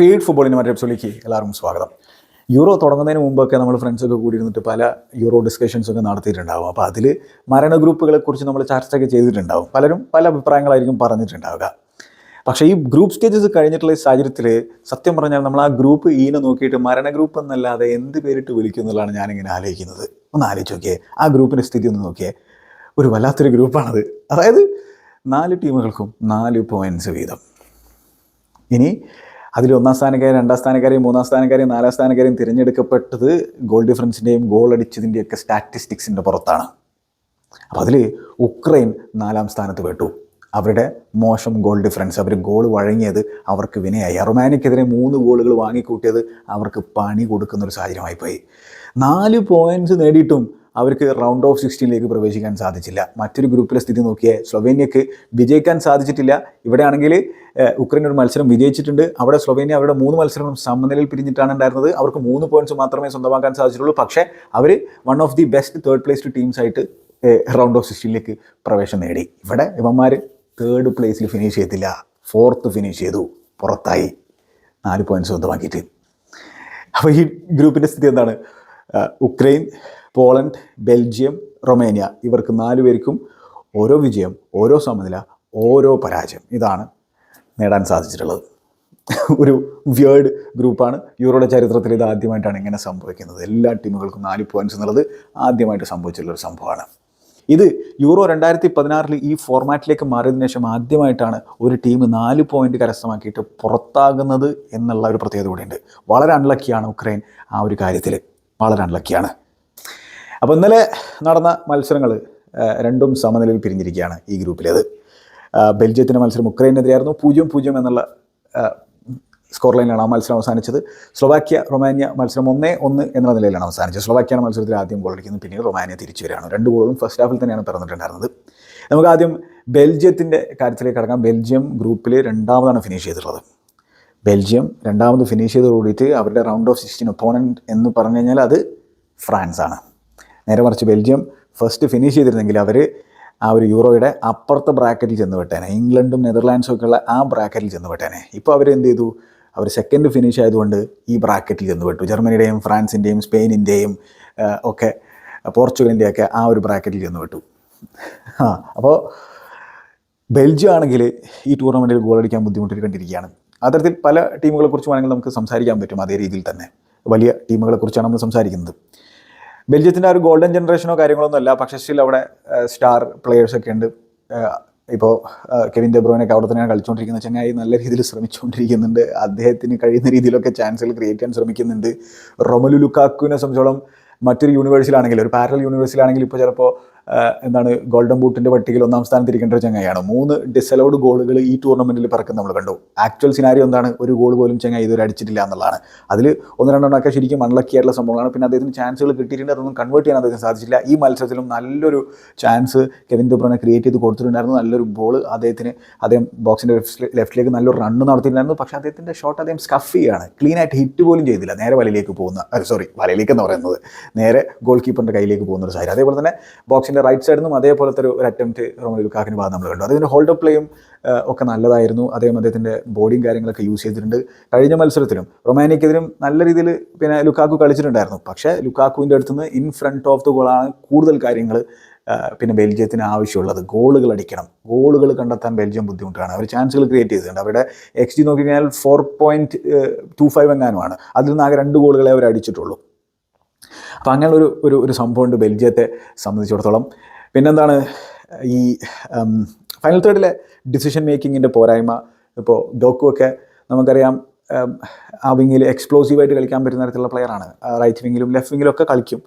Feed ഫുട്ബോളിന്റെ മറ്റൊരു എപ്പിസോഡിലേക്ക് എല്ലാവർക്കും സ്വാഗതം. യൂറോ തുടങ്ങുന്നതിന് മുമ്പൊക്കെ നമ്മൾ ഫ്രണ്ട്സൊക്കെ കൂടി ഇരുന്നിട്ട് പല യൂറോ ഡിസ്കഷൻസൊക്കെ നടത്തിയിട്ടുണ്ടാവും. അപ്പോൾ അതിൽ മരണ ഗ്രൂപ്പുകളെ കുറിച്ച് നമ്മൾ ചർച്ചയൊക്കെ ചെയ്തിട്ടുണ്ടാവും. പലരും പല അഭിപ്രായങ്ങളായിരിക്കും പറഞ്ഞിട്ടുണ്ടാവുക. പക്ഷേ ഈ ഗ്രൂപ്പ് സ്റ്റേജസ് കഴിഞ്ഞിട്ടുള്ള ഈ സാഹചര്യത്തിൽ സത്യം പറഞ്ഞാൽ നമ്മൾ ആ ഗ്രൂപ്പ് ഈനെ നോക്കിയിട്ട് മരണ ഗ്രൂപ്പ് എന്നല്ലാതെ എന്ത് പേരിട്ട് വിളിക്കും എന്നുള്ളതാണ് ഞാനിങ്ങനെ ആലോചിക്കുന്നത്. ഒന്ന് ആലോചിച്ച് നോക്കിയേ. ആ ഗ്രൂപ്പിന്റെ സ്ഥിതി ഒന്ന് നോക്കിയേ. ഒരു വല്ലാത്തൊരു ഗ്രൂപ്പാണത് അതായത് നാല് ടീമുകൾക്കും നാല് പോയിന്റ്സ് വീതം. ഇനി അതിൽ ഒന്നാം സ്ഥാനക്കാരും രണ്ടാം സ്ഥാനക്കാരെയും മൂന്നാം സ്ഥാനക്കാരെയും നാലാം സ്ഥാനക്കാരെയും തിരഞ്ഞെടുക്കപ്പെട്ടത് ഗോൾ ഡിഫറൻസിന്റെയും ഗോൾ അടിച്ചതിന്റെയൊക്കെ സ്റ്റാറ്റിസ്റ്റിക്സിന്റെ പുറത്താണ്. അപ്പോൾ അതിൽ ഉക്രൈൻ നാലാം സ്ഥാനത്ത് പെട്ടു. അവരുടെ മോശം ഗോൾ ഡിഫറൻസ് അവർ ഗോൾ വഴങ്ങിയത് അവർക്ക് വിനയായി. റൊമാനിക്കെതിരെ മൂന്ന് ഗോളുകൾ വാങ്ങിക്കൂട്ടിയത് അവർക്ക് പണി കൊടുക്കുന്നൊരു സാഹചര്യമായി പോയി നാല് പോയിന്റ്സ് നേടിയിട്ടും അവർക്ക് റൗണ്ട് ഓഫ് സിക്സ്റ്റീനിലേക്ക് പ്രവേശിക്കാൻ സാധിച്ചില്ല. മറ്റൊരു ഗ്രൂപ്പിലെ സ്ഥിതി നോക്കിയാൽ സ്ലൊവേനിയക്ക് വിജയിക്കാൻ സാധിച്ചിട്ടില്ല. ഇവിടെ ആണെങ്കിൽ ഉക്രൈൻ ഒരു മത്സരം വിജയിച്ചിട്ടുണ്ട്. അവിടെ സ്ലൊവേനിയ അവരുടെ മൂന്ന് മത്സരങ്ങളും സമനിലയിൽ പിരിഞ്ഞിട്ടാണ് ഉണ്ടായിരുന്നത്. അവർക്ക് മൂന്ന് പോയിന്റ്സ് മാത്രമേ സ്വന്തമാക്കാൻ സാധിച്ചിട്ടുള്ളൂ. പക്ഷേ അവർ one of the best third placed teams ആയിട്ട് റൗണ്ട് ഓഫ് സിക്സ്റ്റീനിലേക്ക് പ്രവേശനം നേടി. ഇവിടെ ഇവന്മാർ തേർഡ് പ്ലേസിൽ ഫിനിഷ് ചെയ്തില്ല. ഫോർത്ത് ഫിനിഷ് ചെയ്തു. പുറത്തായി. നാല് പോയിന്റ്സ് സ്വന്തമാക്കിയിട്ട്. അപ്പോൾ ഈ ഗ്രൂപ്പിന്റെ സ്ഥിതി എന്താണ്? ഉക്രൈൻ പോളണ്ട് ബെൽജിയം റൊമേനിയ ഇവർക്ക് നാലു പേർക്കും ഓരോ വിജയം ഓരോ സമനില ഓരോ പരാജയം. ഇതാണ് നേടാൻ സാധിച്ചിട്ടുള്ളത്. ഒരു വിയേർഡ് ഗ്രൂപ്പാണ് യൂറോയുടെ ചരിത്രത്തിൽ ഇത് ആദ്യമായിട്ടാണ് ഇങ്ങനെ സംഭവിക്കുന്നത്. എല്ലാ ടീമുകൾക്കും നാല് പോയിന്റ്സ് എന്നുള്ളത് ആദ്യമായിട്ട് സംഭവിച്ചിട്ടുള്ള ഒരു സംഭവമാണ്. ഇത് യൂറോ രണ്ടായിരത്തി പതിനാറിൽ ഈ ഫോർമാറ്റിലേക്ക് മാറിയതിനു ശേഷം ആദ്യമായിട്ടാണ് ഒരു ടീം നാല് പോയിന്റ് കരസ്ഥമാക്കിയിട്ട് പുറത്താകുന്നത് എന്നുള്ള ഒരു പ്രത്യേകത കൂടിയുണ്ട്. വളരെ അൺലക്കിയാണ് ഉക്രൈൻ ആ ഒരു കാര്യത്തിൽ വളരെ അൺലക്കിയാണ് അപ്പോൾ ഇന്നലെ നടന്ന മത്സരങ്ങൾ രണ്ടും സമനിലയിൽ പിരിഞ്ഞിരിക്കുകയാണ് ഈ ഗ്രൂപ്പിലേത്. ബെൽജിയത്തിന്റെ മത്സരം ഉക്രൈനെതിരെയായിരുന്നു പൂജ്യം പൂജ്യം എന്നുള്ള സ്കോർ ലൈനിലാണ് ആ മത്സരം അവസാനിച്ചത്. സ്ലോവാക്യ റൊമാനിയ മത്സരം ഒന്നേ ഒന്ന് എന്ന നിലയിലാണ് അവസാനിച്ചത്. സ്ലൊവാക്യയാണ് മത്സരത്തിൽ ആദ്യം ഗോൾ അടിക്കുന്നത്. പിന്നീട് റൊമാനിയ തിരിച്ചു വരികയാണ്. രണ്ട് ഗോളും ഫസ്റ്റ് ഹാഫിൽ തന്നെയാണ് പിറന്നിട്ടുണ്ടായിരുന്നത്. നമുക്ക് ആദ്യം ബെൽജിയത്തിന്റെ കാര്യത്തിലേക്ക് കടക്കാം. ബെൽജിയം ഗ്രൂപ്പിൽ രണ്ടാമതാണ് ഫിനിഷ് ചെയ്തിട്ടുള്ളത്. ബെൽജിയം രണ്ടാമത് ഫിനിഷ് ചെയ്ത് കൂടിയിട്ട് അവരുടെ റൗണ്ട് ഓഫ് സിക്സ്റ്റീൻ ഒപ്പോണന്റ് എന്ന് പറഞ്ഞു കഴിഞ്ഞാൽ അത് ഫ്രാൻസാണ് നേരെ മറിച്ച് ബെൽജിയം ഫസ്റ്റ് ഫിനിഷ് ചെയ്തിരുന്നെങ്കിൽ അവർ ആ ഒരു യൂറോയുടെ അപ്പുറത്തെ ബ്രാക്കറ്റിൽ ചെന്ന് വിട്ടേനെ ഇംഗ്ലണ്ടും നെതർലാൻഡ്സും ഒക്കെ ഉള്ള ആ ബ്രാക്കറ്റിൽ ചെന്ന് വിട്ടേനെ ഇപ്പോൾ അവർ എന്ത് ചെയ്തു? അവർ സെക്കൻഡ് ഫിനിഷ് ആയതുകൊണ്ട് ഈ ബ്രാക്കറ്റിൽ ചെന്ന് വിട്ടു ജർമ്മനിയുടെയും ഫ്രാൻസിന്റെയും സ്പെയിനിന്റെയും ഒക്കെ പോർച്ചുഗലിന്റെയൊക്കെ ആ ഒരു ബ്രാക്കറ്റിൽ ചെന്ന് വിട്ടു ആ അപ്പോൾ ബെൽജിയം ആണെങ്കിൽ ഈ ടൂർണമെന്റിൽ ഗോളടിക്കാൻ ബുദ്ധിമുട്ടിൽ കണ്ടിരിക്കുകയാണ്. അത്തരത്തിൽ പല ടീമുകളെ കുറിച്ച് വേണമെങ്കിൽ നമുക്ക് സംസാരിക്കാൻ പറ്റും അതേ രീതിയിൽ തന്നെ. വലിയ ടീമുകളെ കുറിച്ചാണ് നമ്മൾ സംസാരിക്കുന്നത്. ബെൽജിയത്തിന്റെ ഒരു ഗോൾഡൻ ജനറേഷനോ കാര്യങ്ങളൊന്നും അല്ല. പക്ഷേ സ്റ്റിൽ അവിടെ സ്റ്റാർ പ്ലെയേഴ്സൊക്കെ ഉണ്ട്. ഇപ്പോൾ കെവിൻ ഡെബ്രോനൊക്കെ അവിടെ തന്നെയാണ് കളിച്ചുകൊണ്ടിരിക്കുന്ന ചങ്ങായി നല്ല രീതിയിൽ ശ്രമിച്ചുകൊണ്ടിരിക്കുന്നുണ്ട് അദ്ദേഹത്തിന് കഴിയുന്ന രീതിയിലൊക്കെ ചാൻസുകൾ ക്രിയേറ്റ് ചെയ്യാൻ ശ്രമിക്കുന്നുണ്ട്. റൊമലു ലുക്കാക്കുവിനെ സംബന്ധിച്ചോളം മറ്റൊരു യൂണിവേഴ്സിലാണെങ്കിൽ ഒരു പാരൽ യൂണിവേഴ്സിലാണെങ്കിൽ ഇപ്പോൾ ചിലപ്പോൾ എന്താണ് ഗോൾഡൻ ബൂട്ടിന്റെ പട്ടികയിൽ ഒന്നാം സ്ഥാനത്തിരിക്കേണ്ട ഒരു ചങ്ങായിയാണ്. മൂന്ന് ഡിസലൗഡ് ഗോളുകൾ ഈ ടൂർണമെന്റിൽ പറക്കുന്ന നമ്മൾ കണ്ടു. ആക്ച്വൽ സിനാരി എന്താണ്? ഒരു ഗോൾ പോലും ചങ്ങായി ഇതുവരെ അടിച്ചിട്ടില്ല എന്നുള്ളതാണ്. അതിൽ ഒന്ന് രണ്ടെണ്ണമൊക്കെ ശരിക്കും അൺലക്കി ആയിട്ടുള്ള സംഭവങ്ങളാണ്. പിന്നെ അദ്ദേഹത്തിന് ചാൻസുകൾ കിട്ടിയിട്ടുണ്ട്. അതൊന്നും കൺവേർട്ട് ചെയ്യാൻ അദ്ദേഹത്തിന് സാധിച്ചില്ല. ഈ മത്സരത്തിലും നല്ലൊരു ചാൻസ് കെവിൻ ദുബ്രനെ ക്രിയേറ്റ് ചെയ്ത് കൊടുത്തിട്ടുണ്ടായിരുന്നു. നല്ലൊരു ബോൾ അദ്ദേഹത്തിന് അദ്ദേഹം ബോക്സിന്റെ ലെഫ്റ്റിലേക്ക് നല്ലൊരു റണ്ണ് നടത്തിയിട്ടുണ്ടായിരുന്നു. പക്ഷേ അദ്ദേഹത്തിന്റെ ഷോട്ട് അദ്ദേഹം സ്കഫ് ചെയ്യുകയാണ്. ക്ലീൻ ആയിട്ട് ഹിറ്റ് പോലും ചെയ്തില്ല. നേരെ വലയിലേക്ക് പോകുന്ന സോറി വലയിലേക്ക് എന്ന് പറയുന്നത്. നേരെ ഗോൾ കീപ്പറിന്റെ കയ്യിലേക്ക് പോകുന്ന ഒരു സാഹചര്യം അതേപോലെ തന്നെ ബോക്സിന്റെ റൈറ്റ് സൈഡിൽ നിന്നും അതേപോലത്തെ ഒരു അറ്റംപ്റ്റ് റോമൽ ലുക്കാക്കിന് ഭാഗം നമ്മൾ കണ്ടു. അതിന്റെ ഹോൾഡ് അപ്പ് പ്ലേയും ഒക്കെ നല്ലതായിരുന്നു. അദ്ദേഹം അദ്ദേഹത്തിന്റെ ബോഡിയും കാര്യങ്ങളൊക്കെ യൂസ് ചെയ്തിട്ടുണ്ട്. കഴിഞ്ഞ മത്സരത്തിലും റൊമാനിയക്കെതിരും നല്ല രീതിയിൽ പിന്നെ ലുക്കാക്കു കളിച്ചിട്ടുണ്ടായിരുന്നു. പക്ഷേ ലുക്കാക്കുവിന്റെ അടുത്തുനിന്ന് ഇൻ ഫ്രണ്ട് ഓഫ് ദ ഗോളാണ് കൂടുതൽ കാര്യങ്ങൾ പിന്നെ ബെൽജിയത്തിന് ആവശ്യമുള്ളത്. ഗോളുകൾ അടിക്കണം. ഗോളുകൾ കണ്ടെത്താൻ ബെൽജിയം ബുദ്ധിമുട്ടാണ്. അവർ ചാൻസുകൾ ക്രിയേറ്റ് ചെയ്തിട്ടുണ്ട്. അവരുടെ എക്സ് ജി നോക്കിക്കഴിഞ്ഞാൽ ഫോർ പോയിന്റ് ടു ഫൈവ് എങ്ങാനുമാണ്. അതിൽ നിന്ന് ആകെ രണ്ട് ഗോളുകളെ അവർ അടിച്ചിട്ടുള്ളൂ. അപ്പോൾ അങ്ങനെ ഒരു ഒരു ഒരു സംഭവമുണ്ട് ബെൽജിയത്തെ സംബന്ധിച്ചിടത്തോളം. പിന്നെന്താണ് ഈ ഫൈനൽ തേർഡിലെ ഡിസിഷൻ മേക്കിങ്ങിന്റെ പോരായ്മ. ഇപ്പോൾ ഡോക്കു ഒക്കെ നമുക്കറിയാം ആ വിങ്ങിൽ എക്സ്പ്ലോസീവായിട്ട് കളിക്കാൻ പറ്റുന്ന തരത്തിലുള്ള പ്ലെയറാണ് റൈറ്റ് വിങ്ങിലും ലെഫ്റ്റ് വിങ്ങിലും ഒക്കെ കളിക്കും.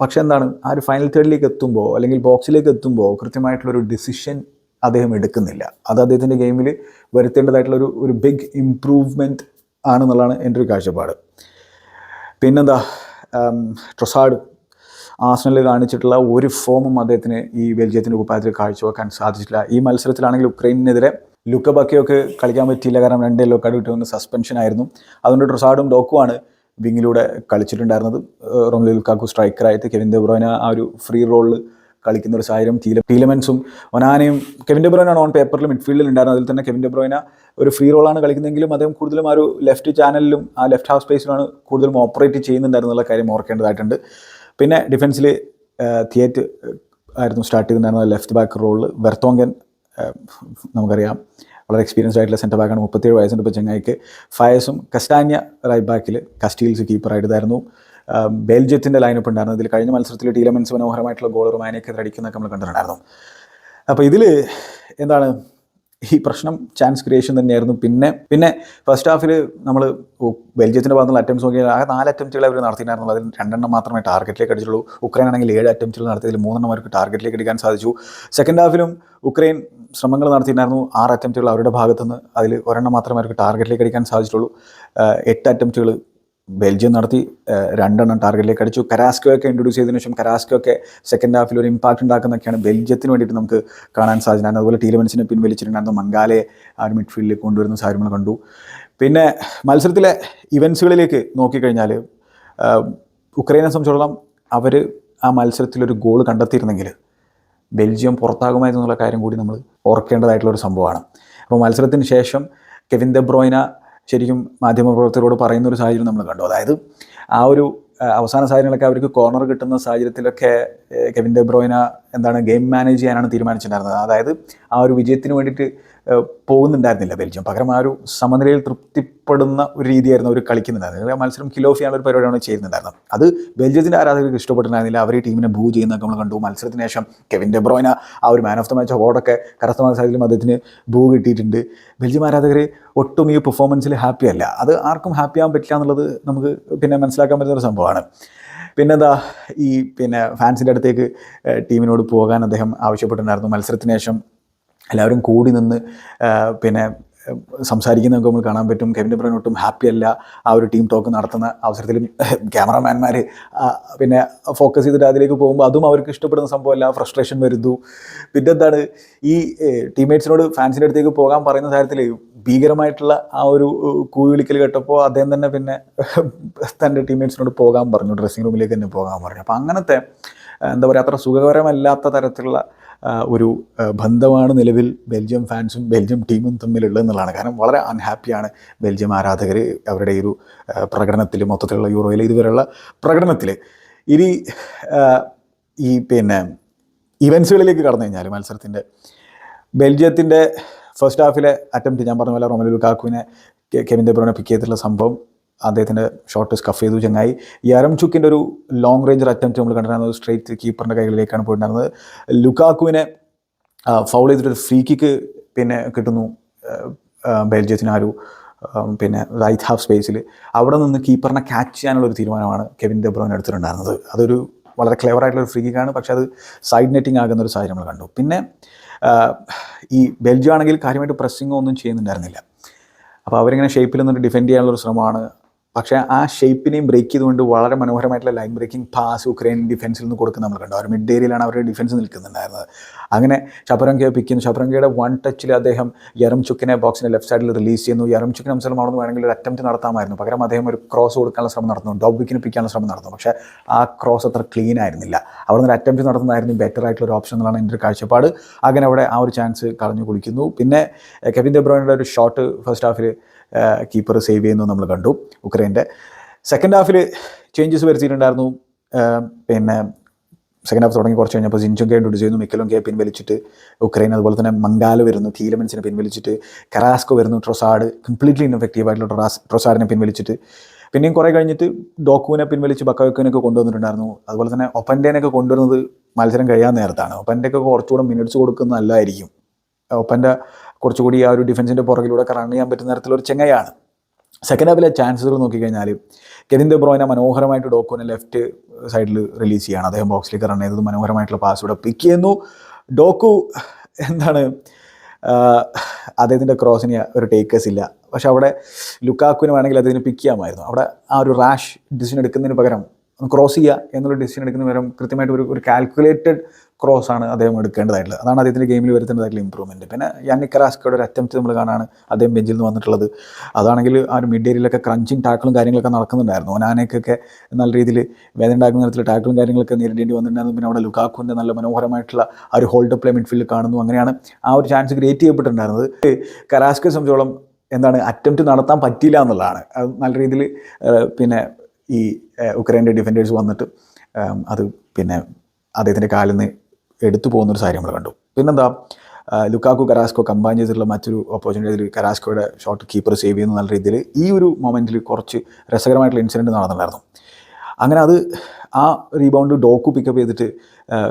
പക്ഷേ എന്താണ് ആ ഒരു ഫൈനൽ തേർഡിലേക്ക് എത്തുമ്പോൾ അല്ലെങ്കിൽ ബോക്സിലേക്ക് എത്തുമ്പോൾ കൃത്യമായിട്ടുള്ളൊരു ഡിസിഷൻ അദ്ദേഹം എടുക്കുന്നില്ല. അത് അദ്ദേഹത്തിന്റെ ഗെയിമിൽ വരുത്തേണ്ടതായിട്ടുള്ളൊരു ഒരു ബിഗ് ഇമ്പ്രൂവ്മെന്റ് ആണെന്നുള്ളതാണ് എന്റെ ഒരു കാഴ്ചപ്പാട്. പിന്നെന്താ ട്രൊസാഡ് ആസ്നലിൽ കാണിച്ചിട്ടുള്ള ഒരു ഫോമും അദ്ദേഹത്തിന് ഈ ബെൽജിയത്തിന്റെ കുപ്പായത്തിൽ കാഴ്ചവെക്കാൻ സാധിച്ചിട്ടില്ല. ഈ മത്സരത്തിലാണെങ്കിൽ ഉക്രൈനെതിരെ ലുക്ക ബക്കിയൊക്കെ കളിക്കാൻ പറ്റിയില്ല. കാരണം രണ്ട് യെല്ലോ കാർഡ് കിട്ടുമെന്ന് സസ്പെൻഷൻ ആയിരുന്നു. അതുകൊണ്ട് ട്രൊസാഡും ഡോക്കുമാണ് വിങ്ങിലൂടെ കളിച്ചിട്ടുണ്ടായിരുന്നത്. ഏഹ് കാക്കു സ്ട്രൈക്കറായിട്ട് കെവിൻ ദെബ്രോയിന ആ ഒരു ഫ്രീ റോളിൽ കളിക്കുന്ന ഒരു സാഹചര്യം. തീല ടീലമെൻസും ഒനാനയും കെവിൻ ഡെബ്രോയിനാണ് ഓൺ പേപ്പറിൽ മിഡ്ഫീൽഡിൽ ഉണ്ടായിരുന്നത്. അതിൽ തന്നെ കെവിൻ ഡെബ്രോയിന ഒരു ഫ്രീ റോളാണ് കളിക്കുന്നതെങ്കിലും അദ്ദേഹം കൂടുതലും ആ ഒരു ലെഫ്റ്റ് ചാനലിലും ആ ലെഫ്റ്റ് ഹാഫ് സ്പേസിലാണ് കൂടുതലും ഓപ്പറേറ്റ് ചെയ്യുന്നുണ്ടായിരുന്നുള്ള കാര്യം ഓർക്കേണ്ടതായിട്ടുണ്ട്. പിന്നെ ഡിഫൻസിൽ തിയേറ്റ് ആയിരുന്നു സ്റ്റാർട്ട് ചെയ്തിട്ടുണ്ടായിരുന്നത്. ലെഫ്റ്റ് ബാക്ക് റോളിൽ വെർത്തോങ്കൻ നമുക്കറിയാം. വളരെ എക്സ്പീരിയൻസ്ഡ് ആയിട്ടുള്ള സെന്റർ ബാക്കാണ് മുപ്പത്തേഴ് വയസ്സുണ്ട് ഇപ്പോൾ ചെങ്ങായിക്ക്. ഫയസും കസ്റ്റാന്യ റൈറ്റ് ബാക്കിൽ കസ്റ്റീൽസ് ആഹ്, ബെൽജിയത്തിന്റെ ലൈനപ്പ് ഉണ്ടായിരുന്നു. ഇതിൽ കഴിഞ്ഞ മത്സരത്തിൽ ടീലമെൻസ് മനോഹരമായിട്ടുള്ള ഗോൾ റുമാനിയൊക്കെ അടിക്കുന്നതൊക്കെ നമ്മൾ കണ്ടിട്ടുണ്ടായിരുന്നു. അപ്പോൾ ഇതിൽ എന്താണ് ഈ പ്രശ്നം? ചാൻസ് ക്രിയേഷൻ തന്നെയായിരുന്നു. പിന്നെ പിന്നെ ഫസ്റ്റ് ഹാഫിൽ നമ്മൾ ബെൽജിയത്തിന്റെ ഭാഗത്തുള്ള അറ്റംപ്റ്റ്സ് നോക്കിയാൽ ആ നാല് അറ്റംപ്റ്റുകൾ അവർ നടത്തിയിട്ടുണ്ടായിരുന്നു അതിൽ രണ്ടെണ്ണം മാത്രമേ ടാർഗറ്റിലേക്ക് അടിച്ചുള്ളൂ ഉക്രൈൻ ആണെങ്കിൽ ഏഴ് അറ്റംപ്റ്റുകൾ നടത്തിയതിൽ മൂന്നെണ്ണം അവർക്ക് ടാർഗറ്റിലേക്ക് അടിക്കാൻ സാധിച്ചു. സെക്കൻഡ് ഹാഫിലും ഉക്രൈൻ ശ്രമങ്ങൾ നടത്തിയിട്ടുണ്ടായിരുന്നു. ആറ് അറ്റംപ്റ്റുകൾ അവരുടെ ഭാഗത്തുനിന്ന് അതിൽ ഒരെണ്ണം മാത്രമേ അവർക്ക് ടാർഗറ്റിലേക്ക് അടിക്കാൻ സാധിച്ചിട്ടുള്ളൂ. എട്ട് അറ്റംപ്റ്റുകൾ ബെൽജിയം നടത്തി രണ്ടെണ്ണം ടാർഗറ്റിലേക്ക് അടിച്ചു. കരാസ്കോ ഒക്കെ ഇൻട്രൊഡ്യൂസ് ചെയ്തതിനു ശേഷം കരാസ്കോ ഒക്കെ സെക്കൻഡ് ഹാഫിൽ ഒരു ഇമ്പാക്റ്റ് ഉണ്ടാക്കുന്നൊക്കെയാണ് ബെൽജിയത്തിന് വേണ്ടിയിട്ട് നമുക്ക് കാണാൻ സാധിച്ചത്. അതുപോലെ ടീലമെൻസിനെ പിൻവലിച്ചിട്ടുണ്ടായിരുന്നു മംഗാലെ ആ ഒരു മിഡ്ഫീൽഡിലേക്ക് കൊണ്ടുവരുന്ന കാര്യങ്ങൾ കണ്ടു. പിന്നെ മത്സരത്തിലെ ഇവൻസുകളിലേക്ക് നോക്കിക്കഴിഞ്ഞാൽ ഉക്രൈനെ സംബന്ധിച്ചിടത്തോളം അവർ ആ മത്സരത്തിലൊരു ഗോൾ കണ്ടെത്തിയിരുന്നെങ്കിൽ ബെൽജിയം പുറത്താകുമായിരുന്നുള്ള കാര്യം കൂടി നമ്മൾ ഓർക്കേണ്ടതായിട്ടുള്ള ഒരു സംഭവമാണ്. അപ്പോൾ മത്സരത്തിന് ശേഷം കെവിൻ ദ ബ്രോയിന ശരിക്കും മാധ്യമപ്രവർത്തകരോട് പറയുന്ന ഒരു സാഹചര്യം നമ്മൾ കണ്ടു. അതായത് ആ ഒരു അവസാന സാഹചര്യങ്ങളൊക്കെ അവർക്ക് കോർണർ കിട്ടുന്ന സാഹചര്യത്തിലൊക്കെ കെവിൻ ദെ ബ്രോയിന എന്താണ് ഗെയിം മാനേജ് ചെയ്യാനാണ് തീരുമാനിച്ചിട്ടുണ്ടായിരുന്നത്. അതായത് ആ ഒരു വിജയത്തിന് വേണ്ടിയിട്ട് പോകുന്നുണ്ടായിരുന്നില്ല ബെൽജിയം. പകരം ആ ഒരു സമനിലയിൽ തൃപ്തിപ്പെടുന്ന ഒരു രീതിയായിരുന്നു അവർ കളിക്കുന്നുണ്ടായിരുന്നത്. മത്സരം കിൽ ഓഫ് ഒരു പരിപാടിയാണ് ചെയ്യുന്നുണ്ടായിരുന്നത്. അത് ബെൽജിയത്തിന്റെ ആരാധകർക്ക് ഇഷ്ടപ്പെട്ടിട്ടുണ്ടായിരുന്നില്ല. അവർ ഈ ടീമിനെ ബൂ ചെയ്യുന്നതൊക്കെ നമ്മൾ കണ്ടു. മത്സരത്തിന് ശേഷം കെവിൻ ഡെബ്രോയിന ആ ഒരു മാൻ ഓഫ് ദ മാച്ച് അവാർഡൊക്കെ കരസ്ഥമായ സാഹചര്യം അദ്ദേഹത്തിന് ബൂ കിട്ടിയിട്ടുണ്ട്. ബെൽജിയം ആരാധകർ ഒട്ടും ഈ പെർഫോമൻസിൽ ഹാപ്പി അല്ല. അത് ആർക്കും ഹാപ്പി ആകാൻ പറ്റില്ല എന്നുള്ളത് നമുക്ക് പിന്നെ മനസ്സിലാക്കാൻ പറ്റുന്ന ഒരു സംഭവമാണ്. പിന്നെന്താ ഈ പിന്നെ ഫാൻസിന്റെ അടുത്തേക്ക് ടീമിനോട് പോകാൻ അദ്ദേഹം ആവശ്യപ്പെട്ടിട്ടുണ്ടായിരുന്നു. മത്സരത്തിന് ശേഷം എല്ലാവരും കൂടി നിന്ന് പിന്നെ സംസാരിക്കുന്നതൊക്കെ നമ്മൾ കാണാൻ പറ്റും. കെവിൻ ബ്രൈൻ ഒട്ടും ഹാപ്പി അല്ല ആ ഒരു ടീം ടോക്ക് നടത്തുന്ന അവസരത്തിലും ക്യാമറമാൻമാർ പിന്നെ ഫോക്കസ് ചെയ്തിട്ട് അതിലേക്ക് പോകുമ്പോൾ അതും അവർക്ക് ഇഷ്ടപ്പെടുന്ന സംഭവമല്ല ഫ്രസ്ട്രേഷൻ വരുന്നു. പിന്നെന്താണ് ഈ ടീംമേറ്റ്സിനോട് ഫാൻസിന്റെ അടുത്തേക്ക് പോകാൻ പറയുന്ന കാര്യത്തിൽ ഭീകരമായിട്ടുള്ള ആ ഒരു കൂവിളിക്കൽ കേട്ടപ്പോൾ അദ്ദേഹം തന്നെ പിന്നെ തന്റെ ടീംമേറ്റ്സിനോട് പോകാൻ പറഞ്ഞു ഡ്രസ്സിംഗ് റൂമിലേക്ക് തന്നെ പോകാൻ പറഞ്ഞു. അപ്പോൾ അങ്ങനത്തെ എന്താ പറയുക അത്ര സുഖകരമല്ലാത്ത തരത്തിലുള്ള ഒരു ബന്ധമാണ് നിലവിൽ ബെൽജിയം ഫാൻസും ബെൽജിയം ടീമും തമ്മിലുള്ളത് എന്നുള്ളതാണ്. കാരണം വളരെ അൺഹാപ്പിയാണ് ബെൽജിയം ആരാധകർ അവരുടെ ഈ ഒരു പ്രകടനത്തിൽ മൊത്തത്തിലുള്ള യൂറോയിലെ ഇതുവരെയുള്ള പ്രകടനത്തിൽ ഇനി ഈ പിന്നെ ഇവൻസുകളിലേക്ക് കടന്നു കഴിഞ്ഞാൽ മത്സരത്തിന്റെ ബെൽജിയത്തിന്റെ ഫസ്റ്റ് ഹാഫിലെ അറ്റംപ്റ്റ് ഞാൻ പറഞ്ഞ പോലെ റൊമലു ലുക്കാക്കുവിനെ കെവിൻ ദെബ്രോനെ പിക്ക് ചെയ്തിട്ടുള്ള സംഭവം അദ്ദേഹത്തിന്റെ ഷോർട്ട് സ്കഫ് ചെയ്തു ചങ്ങായി. യരം ചുക്കിന്റെ ഒരു ലോങ് റേഞ്ചർ അറ്റംപ്റ്റ് നമ്മൾ കണ്ടിരുന്നത് സ്ട്രേറ്റ് കീപ്പറിന്റെ കൈകളിലേക്കാണ് പോയിട്ടുണ്ടായിരുന്നത്. ലുക്കാക്കുവിനെ ഫൗൾ ചെയ്തിട്ട് ഫ്രീ കിക്ക് പിന്നെ കിട്ടുന്നു. ബെൽജിയത്തിന് ആ ഒരു പിന്നെ റൈറ്റ് ഹാഫ് സ്പേസിൽ അവിടെ നിന്ന് കീപ്പറിനെ ക്യാച്ച് ചെയ്യാനുള്ള ഒരു തീരുമാനമാണ് കെവിൻ ദെബ്രോൻ എടുത്തിട്ടുണ്ടായിരുന്നത്. അതൊരു വളരെ ക്ലെവർ ആയിട്ടുള്ള ഒരു ഫ്രീ കിക്കാണ് പക്ഷേ അത് സൈഡ് നെറ്റിംഗ് ആകുന്ന ഒരു സാഹചര്യം നമ്മൾ കണ്ടു. പിന്നെ ഈ ബെൽജിയം ആണെങ്കിൽ കാര്യമായിട്ട് പ്രസ്സിങ്ങോ ഒന്നും ചെയ്യുന്നുണ്ടായിരുന്നില്ല. അപ്പോൾ അവരിങ്ങനെ ഷേപ്പിൽ നിന്നിട്ട് ഡിഫെൻഡ് ചെയ്യാനുള്ളൊരു ശ്രമമാണ്. പക്ഷേ ആ ഷേപ്പിനെയും ബ്രേക്ക് ചെയ്തുകൊണ്ട് വളരെ മനോഹരമായിട്ടുള്ള ലൈൻ ബ്രേക്കിംഗ് പാസ് ഉക്രൈൻ ഡിഫൻസിൽ നിന്ന് കൊടുക്കുന്ന നമ്മൾ കണ്ടു. അവർ മിഡ് ഏരിയയിലാണ് അവരുടെ ഡിഫൻസ് നിൽക്കുന്നുണ്ടായിരുന്നത്. അങ്ങനെ ഷപരങ്കയെ പിക്കുന്നു. ഷപരങ്കയുടെ വൺ ടച്ചിൽ അദ്ദേഹം യറം ചുക്കിനെ ബോക്സിന്റെ ലെഫ്റ്റ് സൈഡിൽ റിലീസ് ചെയ്യുന്നു. യറം ചുക്കിന് അവസരം അവിടെ നിന്ന് വേണമെങ്കിൽ ഒരു അറ്റംപ്റ്റ് നടത്താമായിരുന്നു. പകരം അദ്ദേഹം ഒരു ക്രോസ് കൊടുക്കാനുള്ള ശ്രമം നടത്തുന്നു. ഡോബ് വിക്കിന് പിക്കാനുള്ള ശ്രമം നടത്തുന്നു. പക്ഷേ ആ ക്രോസ് അത്ര ക്ലീൻ ആയിരുന്നില്ല. അവിടെ നിന്ന് ഒരു അറ്റംപ്റ്റ് നടത്തുന്നതായിരുന്നു ബെറ്റർ ആയിട്ടുള്ള ഒരു ഓപ്ഷൻ എന്നുള്ളതാണ് എന്റെ ഒരു കാഴ്ചപ്പാട്. അങ്ങനെ അവിടെ ആ ഒരു ചാൻസ് കളഞ്ഞു കുളിക്കുന്നു. പിന്നെ കെവിൻ ദെബ്രോയുടെ ഒരു ഷോട്ട് ഫസ്റ്റ് ഹാഫിൽ കീപ്പർ സേവ് ചെയ്യുന്നു നമ്മൾ കണ്ടു ഉക്രൈന്റെ. സെക്കൻഡ് ഹാഫിൽ ചേഞ്ചസ് വരുത്തിയിട്ടുണ്ടായിരുന്നു. പിന്നെ സെക്കൻഡ് ഹാഫ് തുടങ്ങി കുറച്ച് കഴിഞ്ഞപ്പോൾ ജിൻചുങ്കെ ഇൻട്രൊഡ്യൂസ് ചെയ്യുന്നു. മിക്കലൊങ്കെ പിൻവലിച്ചിട്ട് ഉക്രൈൻ അതുപോലെ തന്നെ മംഗാല വരുന്നു. ടീലമെൻസിനെ പിൻവലിച്ചിട്ട് കറാസ്കോ വരുന്നു. ട്രൊസാഡ് കംപ്ലീറ്റ്ലി ഇൻഫെക്റ്റീവ് ആയിട്ടുള്ള ട്രാസ് ട്രൊസാഡിനെ പിൻവലിച്ചിട്ട്. പിന്നെയും കുറേ കഴിഞ്ഞിട്ട് ഡോക്കുവിനെ പിൻവലിച്ച് ബക്കവെക്കുവിനൊക്കെ കൊണ്ടുവന്നിട്ടുണ്ടായിരുന്നു. അതുപോലെ തന്നെ ഒപ്പന്റെനൊക്കെ കൊണ്ടുവരുന്നത് മത്സരം കഴിയാൻ നേരത്താണ്. ഒപ്പന്റെയൊക്കെ കുറച്ചുകൂടെ മിനിറ്റ്സ് കൊടുക്കുന്നതല്ലായിരിക്കും. ഒപ്പന്റെ കുറച്ചുകൂടി ആ ഒരു ഡിഫൻസിന്റെ പുറകിലൂടെ റൺ ചെയ്യാൻ പറ്റുന്ന തരത്തിലൊരു ചെങ്ങയാണ് സെക്കൻഡ് ഹാഫിലെ ചാൻസുകൾ നോക്കിക്കഴിഞ്ഞാൽ കെവിൻ ബ്രോയിനെ മനോഹരമായിട്ട് ഡോക്കോനെ ലെഫ്റ്റ് സൈഡിൽ റിലീസ് ചെയ്യാണ്. അദ്ദേഹം ബോക്സിലേക്ക് റൺ ചെയ്തത് മനോഹരമായിട്ടുള്ള പാസ് ഇവിടെ പിക്ക് ചെയ്യുന്നു. ഡോക്കു എന്താണ്? അദ്ദേഹത്തിന്റെ ക്രോസിന് ഒരു ടേക്കേഴ്സ് ഇല്ല. പക്ഷെ അവിടെ ലുക്കാക്കുവിന് വേണമെങ്കിൽ അദ്ദേഹത്തിന് പിക്ക് ചെയ്യാമായിരുന്നു. അവിടെ ആ ഒരു റാഷ് ഡിസിഷൻ എടുക്കുന്നതിന് പകരം ക്രോസ് ചെയ്യുക എന്നുള്ള ഡിസിഷൻ എടുക്കുന്ന പകരം കൃത്യമായിട്ട് ഒരു ഒരു കാൽക്കുലേറ്റഡ് ക്രോസ് ആണ് അദ്ദേഹം എടുക്കേണ്ടതായിട്ടുള്ളത്. അതാണ് അദ്ദേഹത്തിന്റെ ഗെയിമിൽ വരുത്തേണ്ടതായിട്ടുള്ള ഇമ്പ്രൂവ്മെന്റ് പിന്നെ യാനിക് കറാസ്കയുടെ ഒരു അറ്റംപ്റ്റ് നമ്മൾ കാണാണ് അദ്ദേഹം ബെഞ്ചിൽ നിന്ന് വന്നിട്ടുള്ളത്. അതാണെങ്കിൽ ആ ഒരു മിഡ് ഏരിയയിലൊക്കെ ക്രഞ്ചിങ് ടാക്കിളും കാര്യങ്ങളൊക്കെ നടക്കുന്നുണ്ടായിരുന്നു. ഓനാനയ്ക്കൊക്കെ നല്ല രീതിയിൽ വേദന ഉണ്ടാക്കുന്ന തരത്തിൽ ടാക്കിളും കാര്യങ്ങളൊക്കെ നേരിടേണ്ടി വന്നിട്ടുണ്ടായിരുന്നു. പിന്നെ അവിടെ ലുക്കാക്കുവിന്റെ നല്ല മനോഹരമായിട്ടുള്ള ആ ഒരു ഹോൾഡ് പ്ലേ മിഡ്ഫീൽഡ് കാണുന്നു. അങ്ങനെയാണ് ആ ഒരു ചാൻസ് ക്രിയേറ്റ് ചെയ്യപ്പെട്ടിട്ടുണ്ടായിരുന്നത്. കരാസ്കയെ സംബന്ധിച്ചോളം എന്താണ് അറ്റംപ്റ്റ് നടത്താൻ പറ്റിയില്ല എന്നുള്ളതാണ്. അത് നല്ല രീതിയിൽ പിന്നെ ഈ ഉക്രൈന്റെ ഡിഫൻഡേഴ്സ് വന്നിട്ട് അത് പിന്നെ അദ്ദേഹത്തിന്റെ കാലിൽ നിന്ന് എടുത്തു പോകുന്നൊരു സാരി നമ്മൾ കണ്ടു. പിന്നെന്താ ലുക്കാക്കു കരാസ്കോ കമ്പൈൻ ചെയ്തിട്ടുള്ള മറ്റൊരു ഓപ്പർച്യൂണിറ്റി അതിൽ കരാസ്കോയുടെ ഷോട്ട് കീപ്പർ സേവ് ചെയ്യുന്ന നല്ല രീതിയിൽ. ഈ ഒരു മൊമെന്റിൽ കുറച്ച് രസകരമായിട്ടുള്ള ഇൻസിഡന്റ് നടന്നിട്ടുണ്ടായിരുന്നു. അങ്ങനെ അത് ആ റീബൗണ്ട് ഡോക്കു പിക്കപ്പ് ചെയ്തിട്ട്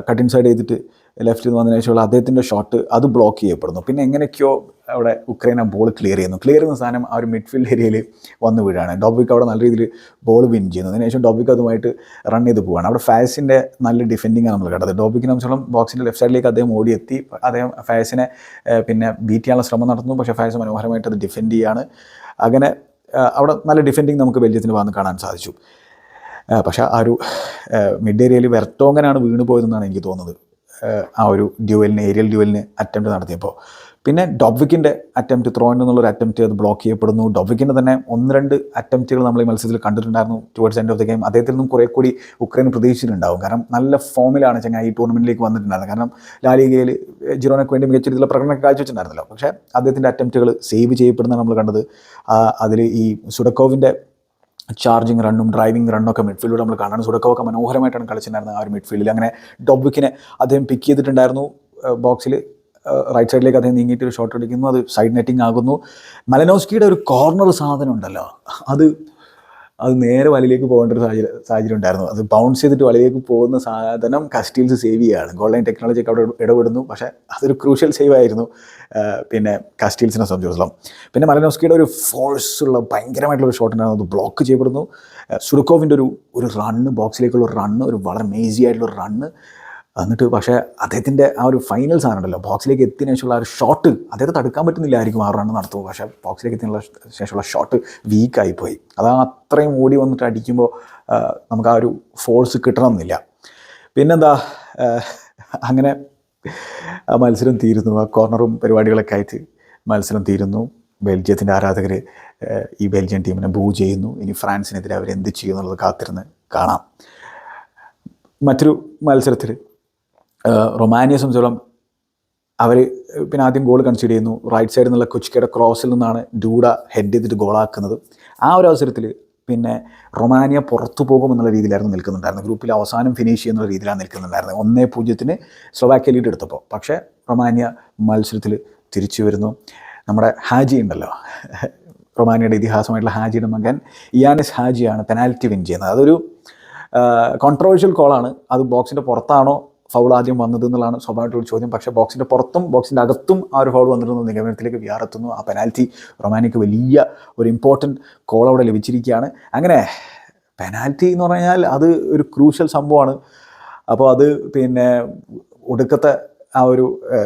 കട്ടിൻ സൈഡ് ചെയ്തിട്ട് ലെഫ്റ്റിൽ നിന്ന് വന്നതിന് ശേഷമുള്ള അദ്ദേഹത്തിന്റെ ഷോട്ട് അത് ബ്ലോക്ക് ചെയ്യപ്പെടുന്നു. പിന്നെ എങ്ങനെയൊക്കെയോ അവിടെ ഉക്രൈൻ ആ ബോൾ ക്ലിയർ ചെയ്യുന്നു. ക്ലിയർ ചെയ്യുന്ന സാധനം ആ ഒരു മിഡ്ഫീൽഡ് ഏരിയയിൽ വന്നു വീഴാണ്. ഡോബിക്ക് അവിടെ നല്ല രീതിയിൽ ബോൾ വിൻ ചെയ്യുന്നു. അതിനുശേഷം ഡോബിക്ക് അതുമായിട്ട് റൺ ചെയ്ത് പോവുകയാണ് അവിടെ ഫാസിന്റെ നല്ല ഡിഫെൻഡിങ് ആണ് നമ്മൾ കണ്ടത്. ഡോബിക്കിനെ സംബന്ധിച്ചോളം ബോക്സിന്റെ ലെഫ്റ്റ് സൈഡിലേക്ക് അദ്ദേഹം ഓടിയെത്തി. അദ്ദേഹം ഫാസിനെ പിന്നെ ബീറ്റ് ചെയ്യാനുള്ള ശ്രമം നടത്തുന്നു. പക്ഷേ ഫാസ് മനോഹരമായിട്ട് അത് ഡിഫെൻഡ് ചെയ്യാണ്. അങ്ങനെ അവിടെ നല്ല ഡിഫെൻഡിങ് നമുക്ക് ബെൽജിയത്തിന് വന്ന് കാണാൻ സാധിച്ചു. പക്ഷെ ആ ഒരു മിഡ് ഏരിയയിൽ വെർട്ടോങ്ങനാണ് വീണ് പോയതെന്നാണ് എനിക്ക് തോന്നുന്നത്. ആ ഒരു ഡ്യുവലിന് ഏരിയൽ ഡ്യുവലിന് അറ്റംപ്റ്റ് നടത്തിയപ്പോൾ. പിന്നെ ഡൊബ്വിക്കിന്റെ അറ്റംപ്റ്റ് ത്രോയിൻ എന്നുള്ളൊരു അറ്റംപ്റ്റ് അത് ബ്ലോക്ക് ചെയ്യപ്പെടുന്നു. ഡൊബ്വിക്കിന്റെ തന്നെ ഒന്ന് രണ്ട് അറ്റംപ്റ്റുകൾ നമ്മൾ ഈ മത്സരത്തിൽ കണ്ടിട്ടുണ്ടായിരുന്നു towards end of the game അദ്ദേഹത്തിൽ നിന്നും കുറേ കൂടി ഉക്രൈൻ പ്രതീക്ഷിച്ചിട്ടുണ്ടാവും. കാരണം നല്ല ഫോമിലാണ് ചങ്ങായി ഈ ടൂർണമെന്റിലേക്ക് വന്നിട്ടുണ്ടായിരുന്നത്. കാരണം ലാലിഗയിൽ ജിറോനക്ക് വേണ്ടി മികച്ച രീതിയിലുള്ള പ്രകടനം കാഴ്ചവെച്ചിട്ടുണ്ടായിരുന്നല്ലോ. പക്ഷേ അദ്ദേഹത്തിന്റെ അറ്റംപ്റ്റുകൾ സേവ് ചെയ്യപ്പെടുന്നതാണ് നമ്മൾ കണ്ടത്. അതിൽ ഈ സുഡക്കോവിന്റെ ചാർജിങ് റണ്ണും ഡ്രൈവിംഗ് റണ്ണും ഒക്കെ മിഡ്ഫീൽഡിലൂടെ നമ്മൾ കാണാൻ സുഡക്കോവൊക്കെ മനോഹരമായിട്ടാണ് കളിച്ചിട്ടുണ്ടായിരുന്നത് ആ ഒരു മിഡ്ഫീൽഡിൽ അങ്ങനെ ഡൊബ്വിക്കിനെ അദ്ദേഹം പിക്ക് ചെയ്തിട്ടുണ്ടായിരുന്നു ബോക്സിൽ റൈറ്റ് സൈഡിലേക്ക് അദ്ദേഹം നീങ്ങിയിട്ട് ഒരു ഷോട്ട് അടിക്കുന്നു അത് സൈഡ് നെറ്റിംഗ് ആകുന്നു. മലനോസ്കിയുടെ ഒരു കോർണർ സാധനം ഉണ്ടല്ലോ. അത് അത് നേരെ വലയിലേക്ക് പോകേണ്ട ഒരു സാഹചര്യം സാഹചര്യം ഉണ്ടായിരുന്നു. അത് ബൗൺസ് ചെയ്തിട്ട് വലയിലേക്ക് പോകുന്ന സാധനം കസ്റ്റീൽസ് സേവ് ചെയ്യുകയാണ്. ഗോൾ ലൈൻ ടെക്നോളജി ഒക്കെ അവിടെ ഇടപെടുന്നു. പക്ഷേ അതൊരു ക്രൂഷ്യൽ സേവ് ആയിരുന്നു. പിന്നെ കസ്റ്റീൽസിനെ സംബന്ധിച്ചിടത്തോളം. പിന്നെ മലനോസ്കിയുടെ ഒരു ഫോഴ്സ് ഉള്ള ഭയങ്കരമായിട്ടുള്ള ഒരു ഷോട്ട് ഉണ്ടായിരുന്നു. അത് ബ്ലോക്ക് ചെയ്യപ്പെടുന്നു. സുഡുക്കോവിന്റെ ഒരു ഒരു റണ്ണ് ബോക്സിലേക്കുള്ള ഒരു റണ്ണ് ഒരു വളരെ മേസി ആയിട്ടുള്ള ഒരു റണ്ണ് എന്നിട്ട് പക്ഷേ അദ്ദേഹത്തിന്റെ ആ ഒരു ഫൈനൽ സാധനം ഉണ്ടല്ലോ ബോക്സിലേക്ക് എത്തിയതിനു ശേഷമുള്ള ആ ഒരു ഷോട്ട് അദ്ദേഹത്തെ തടുക്കാൻ പറ്റുന്നില്ലായിരിക്കും ആ റണ്ണ് നടത്തുമ്പോൾ പക്ഷേ ബോക്സിലേക്ക് എത്തിയുള്ള ശേഷമുള്ള ഷോട്ട് വീക്കായി പോയി അത് അത്രയും ഓടി വന്നിട്ട് അടിക്കുമ്പോൾ നമുക്ക് ആ ഒരു ഫോഴ്സ് കിട്ടണമെന്നില്ല. പിന്നെന്താ അങ്ങനെ ആ മത്സരം തീരുന്നു. ആ കോർണറും പരിപാടികളൊക്കെ ആയിട്ട് മത്സരം തീരുന്നു. ബെൽജിയത്തിന്റെ ആരാധകർ ഈ ബെൽജിയൻ ടീമിനെ ബൂ ചെയ്യുന്നു. ഇനി ഫ്രാൻസിനെതിരെ അവർ എന്ത് ചെയ്യും എന്നുള്ളത് കാത്തിരുന്ന് കാണാം. മറ്റൊരു മത്സരത്തിൽ റൊമാനിയെ സംബന്ധിച്ചോളം അവർ പിന്നെ ആദ്യം ഗോൾ കൺസീഡ് ചെയ്യുന്നു. റൈറ്റ് സൈഡിൽ നിന്നുള്ള കൊച്ചിക്കയുടെ ക്രോസിൽ നിന്നാണ് ഡൂഡ ഹെഡ് ചെയ്തിട്ട് ഗോളാക്കുന്നത് ആ ഒരു അവസരത്തിൽ പിന്നെ റൊമാനിയ പുറത്തു പോകും പോകുമെന്നുള്ള രീതിയിലായിരുന്നു നിൽക്കുന്നുണ്ടായിരുന്നത്. ഗ്രൂപ്പിൽ അവസാനം ഫിനിഷ് ചെയ്യുന്ന രീതിയിലാണ് നിൽക്കുന്നുണ്ടായിരുന്നത്. ഒന്നേ പൂജ്യത്തിന് സ്ലോവാക്യ ലീഡ് എടുത്തപ്പോൾ. പക്ഷേ റൊമാനിയ മത്സരത്തിൽ തിരിച്ചു വരുന്നു. നമ്മുടെ ഹാജി ഉണ്ടല്ലോ. റൊമാനിയയുടെ ഇതിഹാസമായിട്ടുള്ള ഹാജിയുടെ മകൻ ഇയാനിസ് ഹാജിയാണ് പെനാൽറ്റി വിൻ ചെയ്യുന്നത്. അതൊരു കോൺട്രവേഴ്ഷ്യൽ കോളാണ് അത് ബോക്സിന്റെ പുറത്താണോ ഫൗൾ ആദ്യം വന്നത് എന്നുള്ളതാണ് സ്വാഭാവികമായിട്ടുള്ള ചോദ്യം. പക്ഷേ ബോക്സിന്റെ പുറത്തും ബോക്സിന്റെ അകത്തും ആ ഒരു ഫൗൾ വന്നിരുന്നു. നിഗമനത്തിലേക്ക് വിയാറെത്തുന്നു ആ പെനാൽറ്റി റൊമാനിക്ക് വലിയ ഒരു ഇമ്പോർട്ടന്റ് കോൾ അവിടെ ലഭിച്ചിരിക്കുകയാണ്. അങ്ങനെ പെനാൽറ്റി എന്ന് പറഞ്ഞാൽ അത് ഒരു ക്രൂഷ്യൽ സംഭവമാണ്. അപ്പോൾ അത് പിന്നെ ഒടുക്കത്തെ ആ ഒരു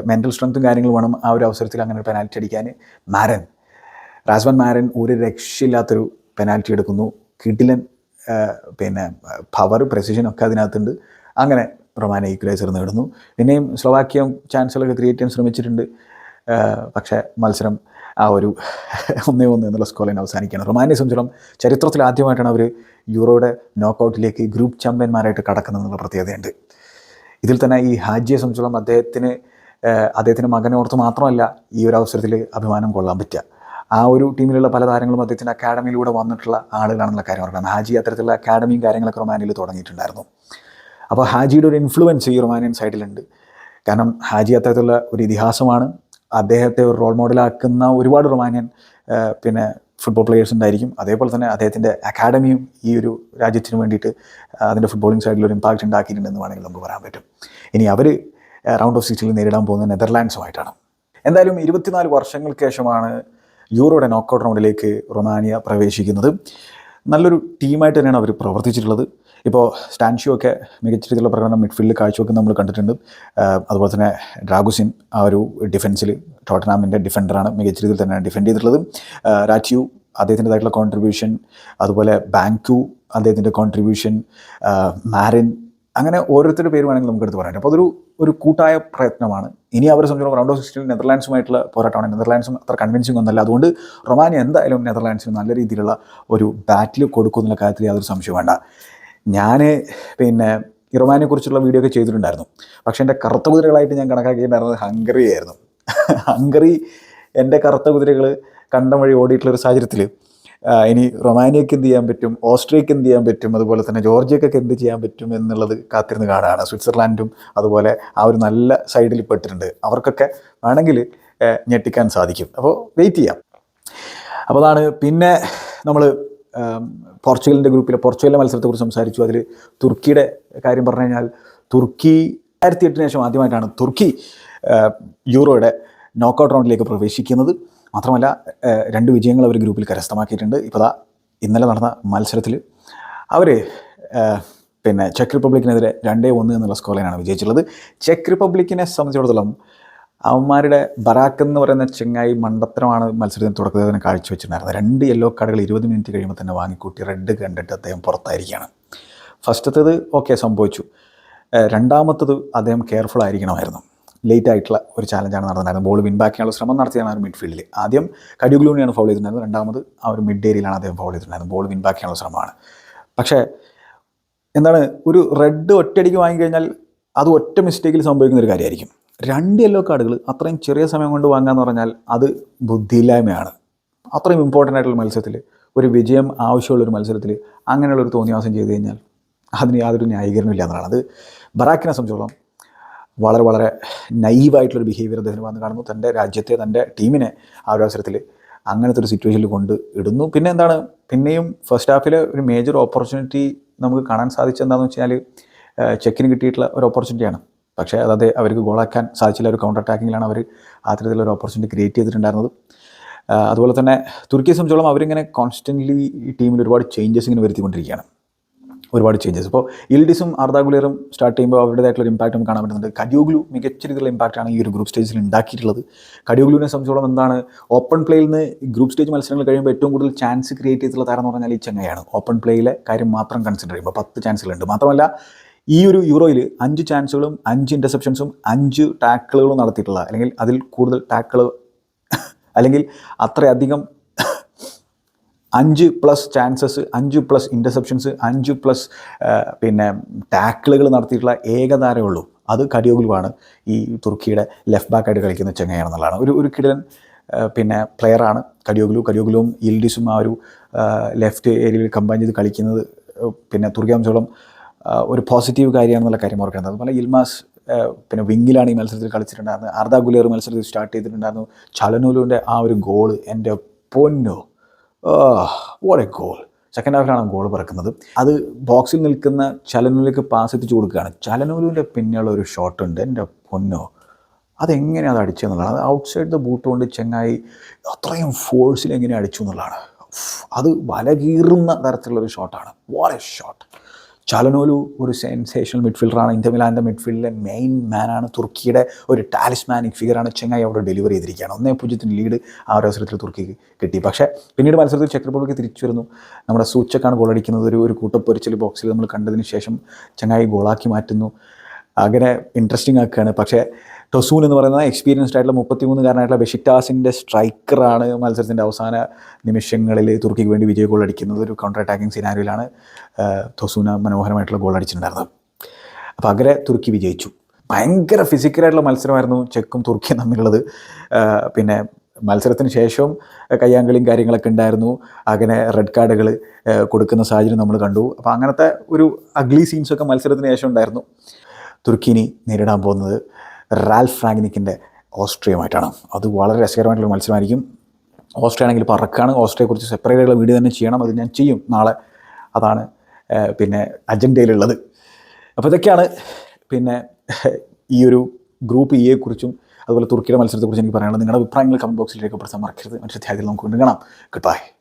മെന്റൽ സ്ട്രെങ്ത്തും കാര്യങ്ങളും വേണം ആ ഒരു അവസരത്തിൽ അങ്ങനെ പെനാൽറ്റി അടിക്കാൻ. മാരൻ റാസ്വൻ മാരൻ ഒരു രക്ഷയില്ലാത്തൊരു പെനാൽറ്റി എടുക്കുന്നു. കിഡിലൻ പിന്നെ പവർ പ്രസിഷൻ ഒക്കെ അതിനകത്തുണ്ട്. അങ്ങനെ റൊമാന ഈക്വലൈസർ നേടുന്നു. പിന്നെയും സ്ലോവാക്യം ചാൻസലൊക്കെ ക്രിയേറ്റ് ചെയ്യാൻ ശ്രമിച്ചിട്ടുണ്ട്. പക്ഷേ മത്സരം ആ ഒരു ഒന്നേ ഒന്ന് എന്നുള്ള സ്കോറിൽ അവസാനിക്കുകയാണ്. റൊമാനിയെ സംബന്ധിച്ചിടത്തോളം ചരിത്രത്തിൽ ആദ്യമായിട്ടാണ് അവർ യൂറോയുടെ നോക്കൗട്ടിലേക്ക് ഗ്രൂപ്പ് ചാമ്പ്യന്മാരായിട്ട് കടക്കുന്നതെന്നുള്ള പ്രത്യേകതയുണ്ട്. ഇതിൽ തന്നെ ഈ ഹാജിയെ സംബന്ധിച്ചോളം അദ്ദേഹത്തിന് അദ്ദേഹത്തിന്റെ മകനെ ഓർത്ത് മാത്രമല്ല ഈ ഒരു അവസരത്തിൽ അഭിമാനം കൊള്ളാൻ പറ്റുക. ആ ഒരു ടീമിലുള്ള പല താരങ്ങളും അദ്ദേഹത്തിന്റെ അക്കാഡമിയിലൂടെ വന്നിട്ടുള്ള ആളുകളാണെന്നുള്ള കാര്യം ഓർക്കണം ഹാജി അത്തരത്തിലുള്ള അക്കാഡമിയും കാര്യങ്ങളൊക്കെ റൊമാനിയിൽ തുടങ്ങിയിട്ടുണ്ടായിരുന്നു. അപ്പോൾ ഹാജിയുടെ ഒരു ഇൻഫ്ലുവൻസ് ഈ റൊമാനിയൻ സൈഡിലുണ്ട് കാരണം ഹാജി അത്തരത്തിലുള്ള ഒരു ഇതിഹാസമാണ്. അദ്ദേഹത്തെ ഒരു റോൾ മോഡലാക്കുന്ന ഒരുപാട് റൊമാനിയൻ പിന്നെ ഫുട്ബോൾ പ്ലെയേഴ്സ് ഉണ്ടായിരിക്കും. അതേപോലെ തന്നെ അദ്ദേഹത്തിന്റെ അക്കാഡമിയും ഈ ഒരു രാജ്യത്തിന് വേണ്ടിയിട്ട് അതിന്റെ ഫുട്ബോളിങ് സൈഡിൽ ഒരു ഇമ്പാക്റ്റ് ഉണ്ടാക്കിയിട്ടുണ്ടെന്ന് വേണമെങ്കിൽ നമുക്ക് പറയാൻ പറ്റും. ഇനി അവർ റൗണ്ട് ഓഫ് സിക്സ്റ്റിൽ നേരിടാൻ പോകുന്നത് നെതർലാൻഡ്സുമായിട്ടാണ്. എന്തായാലും ഇരുപത്തിനാല് വർഷങ്ങൾക്ക് ശേഷമാണ് യൂറോയുടെ നോക്കൗട്ട് റൗണ്ടിലേക്ക് റൊമാനിയ പ്രവേശിക്കുന്നത്. നല്ലൊരു ടീമായിട്ട് തന്നെയാണ് അവർ പ്രവർത്തിച്ചിട്ടുള്ളത്. ഇപ്പോൾ സ്റ്റാൻഷ്യോ ഒക്കെ മികച്ച രീതിയിലുള്ള പ്രകടനം മിഡ്ഫീൽഡിൽ കാഴ്ചവെക്കുന്ന നമ്മൾ കണ്ടിട്ടുണ്ട്. അതുപോലെ തന്നെ ഡ്രാഗുസിൻ ആ ഒരു ഡിഫൻസിൽ ടോട്ടനാമിന്റെ ഡിഫൻഡറാണ് മികച്ച രീതിയിൽ തന്നെ ഡിഫെൻഡ് ചെയ്തിട്ടുള്ളത്. രാജ്യു അദ്ദേഹത്തിന്റെതായിട്ടുള്ള കോൺട്രിബ്യൂഷൻ അതുപോലെ ബാങ്കു അദ്ദേഹത്തിന്റെ കോൺട്രിബ്യൂഷൻ മാരിൻ അങ്ങനെ ഓരോരുത്തരുടെ പേര് വേണമെങ്കിൽ നമുക്ക് എടുത്ത് പറയാം. അപ്പോൾ അതൊരു ഒരു കൂട്ടായ പ്രയത്നമാണ്. ഇനി അവരെ സംബന്ധിച്ചോളം റൗണ്ട് ഓഫ് സിക്സ്റ്റീൻ നെതർലാൻഡ്സുമായിട്ടുള്ള പോരാട്ടമാണ്. നെതർലാൻഡ്സും അത്ര കൺവിൻസിംഗ് ഒന്നല്ല അതുകൊണ്ട് റൊമാനിയ എന്തായാലും നെതർലാൻഡ്സിന് നല്ല രീതിയിലുള്ള ഒരു ബാറ്റിൽ കൊടുക്കും എന്നുള്ള കാര്യത്തിൽ യാതൊരു സംശയം വേണ്ട. ഞാൻ പിന്നെ ഈ റൊമാനിയെക്കുറിച്ചുള്ള വീഡിയോ ഒക്കെ ചെയ്തിട്ടുണ്ടായിരുന്നു. പക്ഷേ എന്റെ കറുത്ത കുതിരകളായിട്ട് ഞാൻ കണക്കാക്കിയിട്ടുണ്ടായിരുന്നത് ഹംഗറി ആയിരുന്നു ഹംഗറി എന്റെ കറുത്ത കുതിരകൾ കണ്ടം വഴി ഓടിയിട്ടുള്ള ഒരു സാഹചര്യത്തിൽ ഇനി റൊമാനിയക്ക് എന്ത് ചെയ്യാൻ പറ്റും? ഓസ്ട്രിയക്ക് എന്ത് ചെയ്യാൻ പറ്റും? അതുപോലെ തന്നെ ജോർജിയക്കൊക്കെ എന്ത് ചെയ്യാൻ പറ്റും എന്നുള്ളത് കാത്തിരുന്ന് കാണുകയാണ് സ്വിറ്റ്സർലാൻഡും അതുപോലെ ആ ഒരു നല്ല സൈഡിൽ പെട്ടിട്ടുണ്ട്. അവർക്കൊക്കെ വേണമെങ്കിൽ ഞെട്ടിക്കാൻ സാധിക്കും. അപ്പോൾ വെയിറ്റ് ചെയ്യാം. അപ്പോൾ അതാണ് പിന്നെ നമ്മൾ പോർച്ചുഗലിന്റെ ഗ്രൂപ്പിലെ പോർച്ചുഗലിലെ മത്സരത്തെക്കുറിച്ച് സംസാരിച്ചു. അതിൽ തുർക്കിയുടെ കാര്യം പറഞ്ഞു കഴിഞ്ഞാൽ തുർക്കി രണ്ടായിരത്തി എട്ടിന് ശേഷം ആദ്യമായിട്ടാണ് തുർക്കി യൂറോയുടെ നോക്കൗട്ട് റൗണ്ടിലേക്ക് പ്രവേശിക്കുന്നത്. മാത്രമല്ല രണ്ട് വിജയങ്ങൾ അവർ ഗ്രൂപ്പിൽ കരസ്ഥമാക്കിയിട്ടുണ്ട്. ഇപ്പോൾ ഇന്നലെ നടന്ന മത്സരത്തിൽ അവർ പിന്നെ ചെക്ക് റിപ്പബ്ലിക്കിനെതിരെ രണ്ടേ ഒന്ന് എന്നുള്ള സ്കോറിനാണ് വിജയിച്ചിട്ടുള്ളത്. ചെക്ക് റിപ്പബ്ലിക്കിനെ സംബന്ധിച്ചിടത്തോളം അവന്മാരുടെ ബറാക്ക് എന്ന് പറയുന്ന ചെങ്ങായി മണ്ടത്തരമാണ് മത്സരത്തിന് തുടക്കത്തിൽ തന്നെ കാഴ്ചവെച്ചിട്ടുണ്ടായിരുന്നത്. രണ്ട് യെല്ലോ കാർഡുകൾ ഇരുപത് മിനിറ്റ് കഴിയുമ്പോൾ തന്നെ വാങ്ങിക്കൂട്ടി റെഡ് കണ്ടിട്ട് അദ്ദേഹം പുറത്തായിരിക്കുകയാണ്. ഫസ്റ്റത്തേത് ഓക്കെ സംഭവിച്ചു. രണ്ടാമത്തത് അദ്ദേഹം കെയർഫുൾ ആയിരിക്കണമായിരുന്നു. ലേറ്റ് ആയിട്ടുള്ള ഒരു ചാലഞ്ചാണ് നടന്നിട്ടുണ്ടായിരുന്നത്. ബോൾ വിൻ ബാക്ക് ചെയ്യാനുള്ള ശ്രമം നടത്തിയാണ് ആ ഒരു മിഡ്ഫീൽഡിൽ ആദ്യം കടിയുഗ്ലൂണിയാണ് ഫൗൾ ചെയ്തിട്ടുണ്ടായിരുന്നത്. രണ്ടാമത് ആ ഒരു മിഡ് ഏരിയയിലാണ് അദ്ദേഹം ഫൗൾ ചെയ്തിട്ടുണ്ടായിരുന്നത്. ബോൾ വിൻ ബാക്ക് ചെയ്യാനുള്ള ശ്രമമാണ്. പക്ഷേ എന്താണ് ഒരു റെഡ് ഒറ്റയടിക്ക് വാങ്ങിക്കഴിഞ്ഞാൽ അത് ഒറ്റ മിസ്റ്റേക്കിൽ സംഭവിക്കുന്ന ഒരു കാര്യമായിരിക്കും. രണ്ട് യെല്ലോ കാർഡുകൾ അത്രയും ചെറിയ സമയം കൊണ്ട് വാങ്ങാന്ന് പറഞ്ഞാൽ അത് ബുദ്ധിയില്ലായ്മയാണ്. അത്രയും ഇമ്പോർട്ടന്റ് ആയിട്ടുള്ള മത്സരത്തിൽ ഒരു വിജയം ആവശ്യമുള്ള ഒരു മത്സരത്തിൽ അങ്ങനെയുള്ളൊരു തോന്നിയാസം ചെയ്ത് കഴിഞ്ഞാൽ അതിന് യാതൊരു ന്യായീകരണമില്ല എന്നതാണ് അത് ബറാക്കിനെ സംബന്ധിച്ചോളം വളരെ വളരെ നൈവായിട്ടുള്ളൊരു ബിഹേവിയർ അദ്ദേഹത്തിന് വന്ന് കാണുന്നു. തന്റെ രാജ്യത്തെ തന്റെ ടീമിനെ ആ ഒരു അവസരത്തിൽ അങ്ങനത്തെ ഒരു സിറ്റുവേഷനിൽ കൊണ്ട് ഇടുന്നു. പിന്നെ എന്താണ്? പിന്നെയും ഫസ്റ്റ് ഹാഫിലെ ഒരു മേജർ ഓപ്പർച്യൂണിറ്റി നമുക്ക് കാണാൻ സാധിച്ചെന്താണെന്ന് വെച്ചാൽ ചെക്കിന് കിട്ടിയിട്ടുള്ള ഒരു ഓപ്പർച്യൂണിറ്റിയാണ് പക്ഷേ അതായത് അവർക്ക് ഗോളാക്കാൻ സാധിച്ചില്ല. ഒരു കൗണ്ടർ അറ്റാക്കിങ്ങിലാണ് അവർ ആ തരത്തിലുള്ള ഒരു ഓപ്പർച്യൂണിറ്റി ക്രിയേറ്റ് ചെയ്തിട്ടുണ്ടായിരുന്നത്. അതുപോലെ തന്നെ തുർക്കിയെ സംബന്ധിച്ചോളം അവരിങ്ങനെ കോൺസ്റ്റന്റ്ലി ടീമിൽ ഒരുപാട് ചേഞ്ചസ് ഇങ്ങനെ വരുത്തിക്കൊണ്ടിരിക്കുകയാണ്. ഒരുപാട് ചേഞ്ചസ് ഇപ്പോൾ ഇൽഡിസും ആർദാഗുലിയറും സ്റ്റാർട്ട് ചെയ്യുമ്പോൾ അവരുടേതായിട്ടുള്ള ഒരു ഇമ്പാക്റ്റ് നമുക്ക് കാണാൻ പറ്റുന്നുണ്ട്. കഡിയോഗ്ലു മികച്ച രീതിയിലുള്ള ഇമ്പാക്റ്റാണ് ഈ ഒരു ഗ്രൂപ്പ് സ്റ്റേജിൽ ഉണ്ടാക്കിയിട്ടുള്ളത്. കഡിയോഗ്ലുവിനെ സംബന്ധിച്ചോളം എന്താണ് ഓപ്പൺ പ്ലേയിൽ നിന്ന് ഗ്രൂപ്പ് സ്റ്റേജ് മത്സരങ്ങൾ കഴിയുമ്പോൾ ഏറ്റവും കൂടുതൽ ചാൻസ് ക്രിയേറ്റ് ചെയ്തിട്ടുള്ള താരം എന്ന് പറഞ്ഞാൽ ഈ ചെങ്ങയാണ് ഓപ്പൺ പ്ലേയിലെ കാര്യം മാത്രം കൺസിഡർ ചെയ്യുമ്പോൾ പത്ത് ചാൻസുകളുണ്ട് മാത്രമല്ല ഈ ഒരു യൂറോയിൽ അഞ്ച് ചാൻസുകളും അഞ്ച് ഇന്റർസെപ്ഷൻസും അഞ്ച് ടാക്കിളുകളും നടത്തിയിട്ടുള്ള അല്ലെങ്കിൽ അതിൽ കൂടുതൽ ടാക്കിൾ അല്ലെങ്കിൽ അത്രയധികം അഞ്ച് പ്ലസ് ചാൻസസ് അഞ്ച് പ്ലസ് ഇന്റർസെപ്ഷൻസ് അഞ്ച് പ്ലസ് പിന്നെ ടാക്കിളുകൾ നടത്തിയിട്ടുള്ള ഏകതാരമേ ഉള്ളൂ അത് കടിയോഗുലുവാണ് ഈ തുർക്കിയുടെ ലെഫ്റ്റ് ബാക്കായിട്ട് കളിക്കുന്ന ചെങ്ങയാണെന്നുള്ളതാണ് ഒരു ഒരു കിടലൻ പിന്നെ പ്ലെയറാണ് കടിയോഗുലു കടിയോഗുലുവും ഇൽഡിസും ആ ഒരു ലെഫ്റ്റ് ഏരിയയിൽ കമ്പൈൻ ചെയ്ത് കളിക്കുന്നത് പിന്നെ തുർക്കി സംബന്ധിച്ചോളം ഒരു പോസിറ്റീവ് കാര്യമാണെന്നുള്ള കാര്യം ഓർക്കേണ്ടത്. അതുപോലെ ഇൽമാസ് പിന്നെ വിങ്ങിലാണ് ഈ മത്സരത്തിൽ കളിച്ചിട്ടുണ്ടായിരുന്നത്. അർദ്ധ ഗുലേർ മത്സരത്തിൽ സ്റ്റാർട്ട് ചെയ്തിട്ടുണ്ടായിരുന്നു. ചലനൂലുവിന്റെ ആ ഒരു ഗോൾ എന്റെ പൊന്നോ വാട്ട് എ ഗോൾ സെക്കൻഡ് ഹാഫിലാണ് ഗോൾ പിറക്കുന്നത്. അത് ബോക്സിൽ നിൽക്കുന്ന ചലനൂലിലേക്ക് പാസ് എത്തിച്ചു കൊടുക്കുകയാണ്. ചലനൂലിന്റെ പിന്നെയുള്ള ഒരു ഷോട്ട് ഉണ്ട്. എന്റെ പൊന്നോ. അതെങ്ങനെയാണ് അത് അടിച്ചതെന്നുള്ളതാണ് അത് ഔട്ട് സൈഡ് ദ ബൂട്ട് കൊണ്ട് ചെങ്ങായി അത്രയും ഫോഴ്സിൽ എങ്ങനെ അടിച്ചു എന്നുള്ളതാണ്. അത് വലകീറുന്ന തരത്തിലുള്ള ഒരു ഷോട്ടാണ് വാട്ട് എ ഷോട്ട് ചലനോലു ഒരു സെൻസേഷണൽ മിഡ്ഫീൽഡറാണ് ഇന്ത്യ മിലാന്റെ മിഡ്ഫീൽഡിലെ മെയിൻ മാനാണ് തുർക്കിയുടെ ഒരു ടാലിസ്മാനിക് ഫിഗറാണ് ചെങ്ങായി അവിടെ ഡെലിവറി ചെയ്തിരിക്കുകയാണ്. ഒന്നേ പൂജ്യത്തിന് ലീഡ് ആ ഒരു അവസരത്തിൽ തുർക്കിക്ക് കിട്ടി. പക്ഷേ പിന്നീട് മത്സരത്തിൽ ചെക്ക് തിരിച്ചു വരുന്നു. നമ്മുടെ സൂച്ചക്കാണ് ഗോളടിക്കുന്നത് ഒരു ഒരു കൂട്ടപ്പൊരിച്ചൽ ബോക്സിൽ നമ്മൾ കണ്ടതിന് ശേഷം ചെങ്ങായി ഗോളാക്കി മാറ്റുന്നു. അങ്ങനെ ഇൻട്രസ്റ്റിംഗ് ആക്കുകയാണ്. പക്ഷേ ടൊസൂൻ എന്ന് പറയുന്ന എക്സ്പീരിയൻസ്ഡ് ആയിട്ടുള്ള മുപ്പത്തിമൂന്നുകാരനായിട്ടുള്ള ബെഷിറ്റാസിന്റെ സ്ട്രൈക്കറാണ് മത്സരത്തിന്റെ അവസാന നിമിഷങ്ങളിൽ തുർക്കിക്ക് വേണ്ടി വിജയ ഗോൾ അടിക്കുന്നത്. ഒരു കൗണ്ടർ അറ്റാക്കിംഗ് സിനാരിയിലാണ് ടൊസൂന മനോഹരമായിട്ടുള്ള ഗോൾ അടിച്ചിട്ടുണ്ടായിരുന്നത്. അപ്പോൾ അങ്ങനെ തുർക്കി വിജയിച്ചു. ഭയങ്കര ഫിസിക്കലായിട്ടുള്ള മത്സരമായിരുന്നു ചെക്കും തുർക്കിയും തമ്മിലുള്ളത്. പിന്നെ മത്സരത്തിന് ശേഷവും കയ്യാങ്കളിയും കാര്യങ്ങളൊക്കെ ഉണ്ടായിരുന്നു. അങ്ങനെ റെഡ് കാർഡുകൾ കൊടുക്കുന്ന സാഹചര്യം നമ്മൾ കണ്ടു. അപ്പോൾ അങ്ങനത്തെ ഒരു അഗ്ലി സീൻസൊക്കെ മത്സരത്തിന് ശേഷം ഉണ്ടായിരുന്നു. തുർക്കിനി നേരിടാൻ പോകുന്നത്. റാൽഫ് ഫ്രാങ്നിക്കിന്റെ ഓസ്ട്രിയയുമായിട്ടാണ്. അത് വളരെ രസകരമായിട്ടുള്ള മത്സരമായിരിക്കും ഓസ്ട്രിയ ആണെങ്കിൽ പറക്കാണ് ഓസ്ട്രിയയെക്കുറിച്ച് സെപ്പറേറ്റ് ആയിട്ടുള്ള വീഡിയോ തന്നെ ചെയ്യണം. അത് ഞാൻ ചെയ്യും നാളെ. അതാണ് പിന്നെ അജണ്ടയിലുള്ളത്. അപ്പോൾ ഇതൊക്കെയാണ് പിന്നെ ഈ ഒരു ഗ്രൂപ്പ് ഇയെ കുറിച്ചും അതുപോലെ തുർക്കിയുടെ മത്സരത്തെക്കുറിച്ച് എനിക്ക് പറയാനുള്ളത്. നിങ്ങളുടെ അഭിപ്രായങ്ങൾ കമന്റ് ബോക്സിൽ രേഖപ്പെടുത്താൻ മറക്കരുത്. മറ്റൊരു ധ്യാനത്തിൽ നമുക്ക് വീണ്ടും കാണാം. Good bye